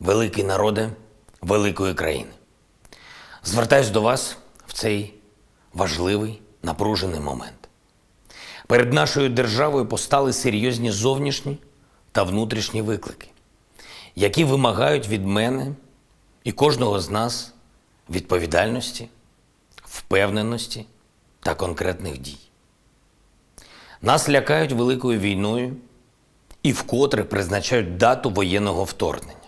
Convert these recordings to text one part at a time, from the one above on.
великий народе великої країни. Звертаюсь до вас в цей важливий напружений момент. Перед нашою державою постали серйозні зовнішні та внутрішні виклики, які вимагають від мене і кожного з нас відповідальності, впевненості та конкретних дій. Нас лякають великою війною і вкотре призначають дату воєнного вторгнення.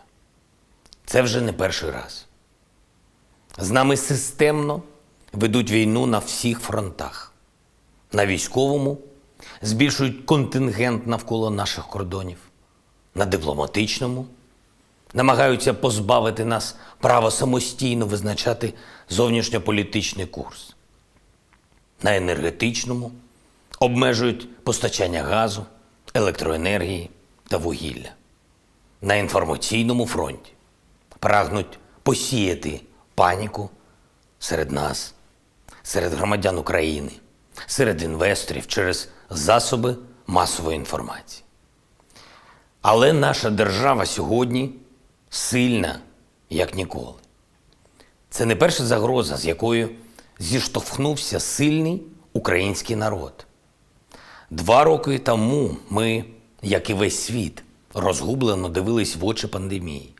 Це вже не перший раз. З нами системно ведуть війну на всіх фронтах. На військовому збільшують контингент навколо наших кордонів, на дипломатичному намагаються позбавити нас права самостійно визначати зовнішньополітичний курс. На енергетичному обмежують постачання газу, електроенергії та вугілля. На інформаційному фронті прагнуть посіяти паніку серед нас, серед громадян України, серед інвесторів через засоби масової інформації. Але наша держава сьогодні сильна, як ніколи. Це не перша загроза, з якою зіштовхнувся сильний український народ. Два роки тому ми, як і весь світ, розгублено дивились в очі пандемії.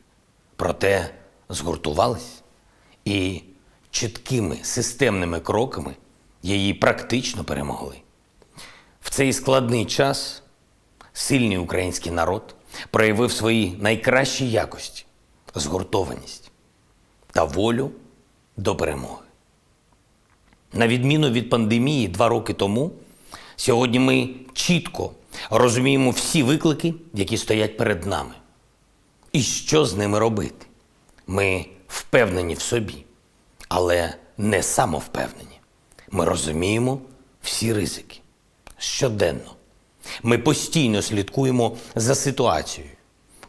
Проте згуртувались і чіткими системними кроками її практично перемогли. В цей складний час сильний український народ проявив свої найкращі якості, згуртованість та волю до перемоги. На відміну від пандемії два роки тому, сьогодні ми чітко розуміємо всі виклики, які стоять перед нами, і що з ними робити. Ми впевнені в собі, але не самовпевнені. Ми розуміємо всі ризики щоденно. Ми постійно слідкуємо за ситуацією,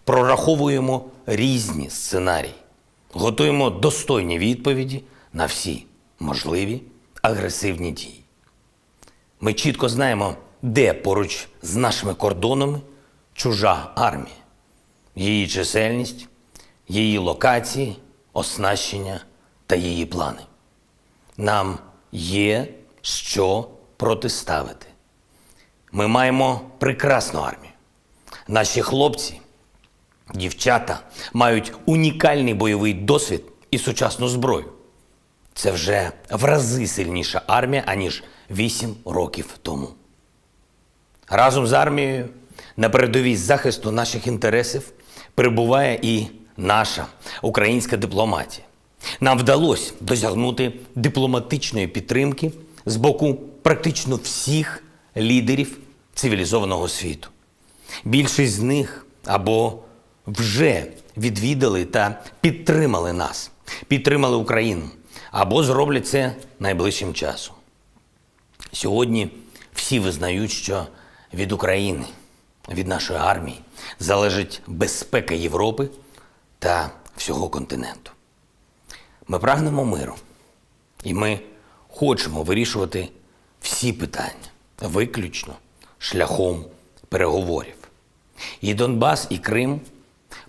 прораховуємо різні сценарії, готуємо достойні відповіді на всі можливі агресивні дії. Ми чітко знаємо, де поруч з нашими кордонами чужа армія, її чисельність, її локації, оснащення та її плани. Нам є що протиставити. Ми маємо прекрасну армію. Наші хлопці, дівчата мають унікальний бойовий досвід і сучасну зброю. Це вже в рази сильніша армія, аніж 8 років тому. Разом з армією на передовій захисту наших інтересів перебуває і наша українська дипломатія. Нам вдалося досягнути дипломатичної підтримки з боку практично всіх лідерів цивілізованого світу. Більшість з них або вже відвідали та підтримали нас, підтримали Україну, або зроблять це найближчим часом. Сьогодні всі визнають, що від України, від нашої армії залежить безпека Європи та всього континенту. Ми прагнемо миру, і ми хочемо вирішувати всі питання виключно шляхом переговорів. І Донбас, і Крим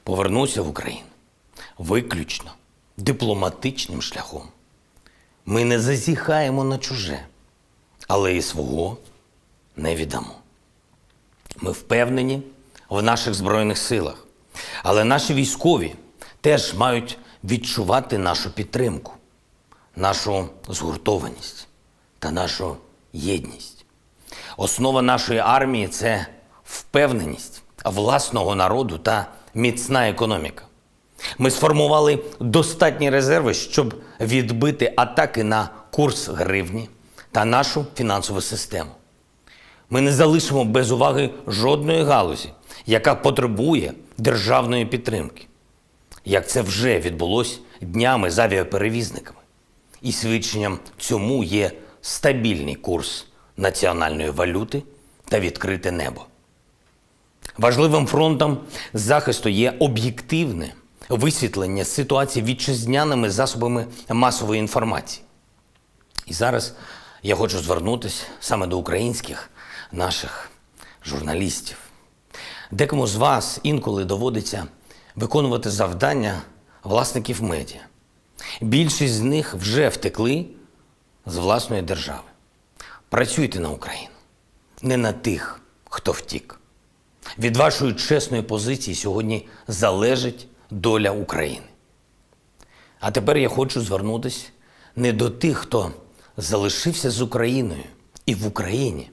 повернуться в Україну виключно дипломатичним шляхом. Ми не зазіхаємо на чуже, але і свого не віддамо. Ми впевнені в наших Збройних силах, але наші військові теж мають відчувати нашу підтримку, нашу згуртованість та нашу єдність. Основа нашої армії це впевненість власного народу та міцна економіка. Ми сформували достатні резерви, щоб відбити атаки на курс гривні та нашу фінансову систему. Ми не залишимо без уваги жодної галузі, яка потребує державної підтримки, як це вже відбулось днями з авіаперевізниками. І свідченням цьому є стабільний курс національної валюти та відкрите небо. Важливим фронтом захисту є об'єктивне висвітлення ситуації вітчизняними засобами масової інформації. І зараз я хочу звернутися саме до українських наших журналістів. Декому з вас інколи доводиться виконувати завдання власників медіа. Більшість з них вже втекли з власної держави. Працюйте на Україну, не на тих, хто втік. Від вашої чесної позиції сьогодні залежить доля України. А тепер я хочу звернутися не до тих, хто залишився з Україною і в Україні,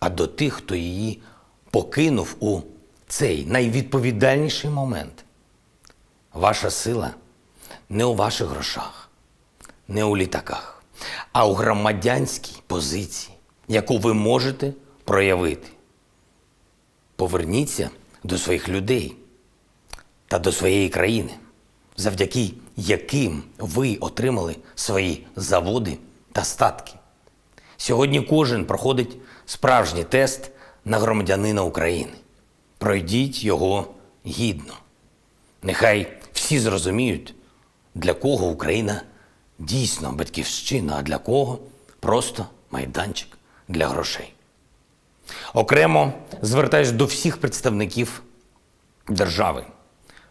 а до тих, хто її покинув у цей найвідповідальніший момент. Ваша сила не у ваших грошах, не у літаках, а у громадянській позиції, яку ви можете проявити. Поверніться до своїх людей та до своєї країни, завдяки яким ви отримали свої заводи та статки. Сьогодні кожен проходить справжній тест на громадянина України. Пройдіть його гідно. Нехай всі зрозуміють, для кого Україна дійсно батьківщина, а для кого просто майданчик для грошей. Окремо звертаюсь до всіх представників держави,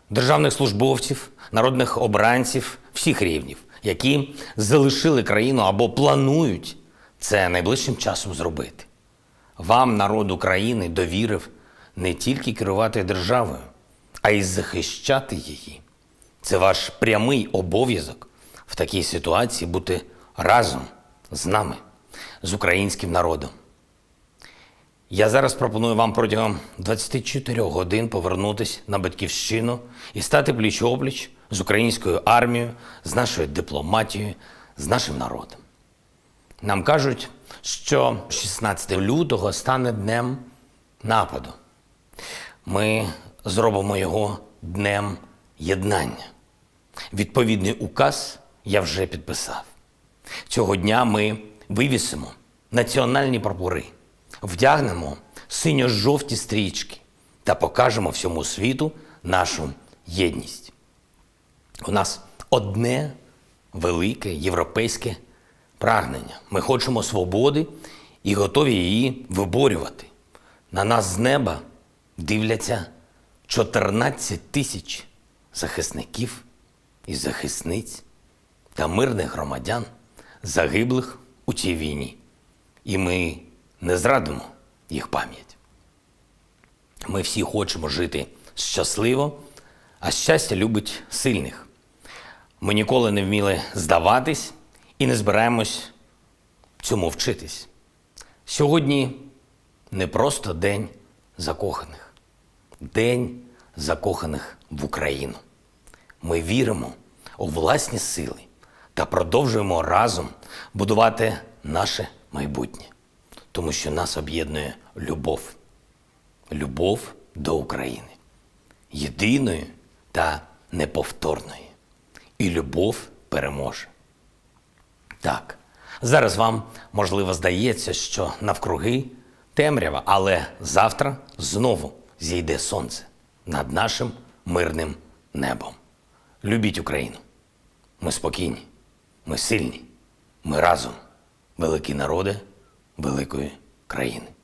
державних службовців, народних обранців всіх рівнів, які залишили країну або планують це найближчим часом зробити. Вам, народ України, довірив не тільки керувати державою, а й захищати її. Це ваш прямий обов'язок в такій ситуації бути разом з нами, з українським народом. Я зараз пропоную вам протягом 24 годин повернутися на батьківщину і стати пліч-опліч з українською армією, з нашою дипломатією, з нашим народом. Нам кажуть, що 16 лютого стане днем нападу. Ми зробимо його днем єднання. Відповідний указ я вже підписав. Цього дня ми вивісимо національні прапори, вдягнемо синьо-жовті стрічки та покажемо всьому світу нашу єдність. У нас одне велике європейське прагнення. Ми хочемо свободи і готові її виборювати. На нас з неба дивляться 14 тисяч захисників і захисниць та мирних громадян, загиблих у цій війні. І ми не зрадимо їх пам'ять. Ми всі хочемо жити щасливо, а щастя любить сильних. Ми ніколи не вміли здаватись і не збираємось цьому вчитись. Сьогодні не просто день закоханих, день закоханих в Україну. Ми віримо у власні сили та продовжуємо разом будувати наше майбутнє, тому що нас об'єднує любов, любов до України, єдиної та неповторної. І любов переможе. Так, зараз вам, можливо, здається, що навкруги темрява, але завтра знову зійде сонце над нашим мирним небом. Любіть Україну. Ми спокійні, ми сильні, ми разом, великі народи великої країни.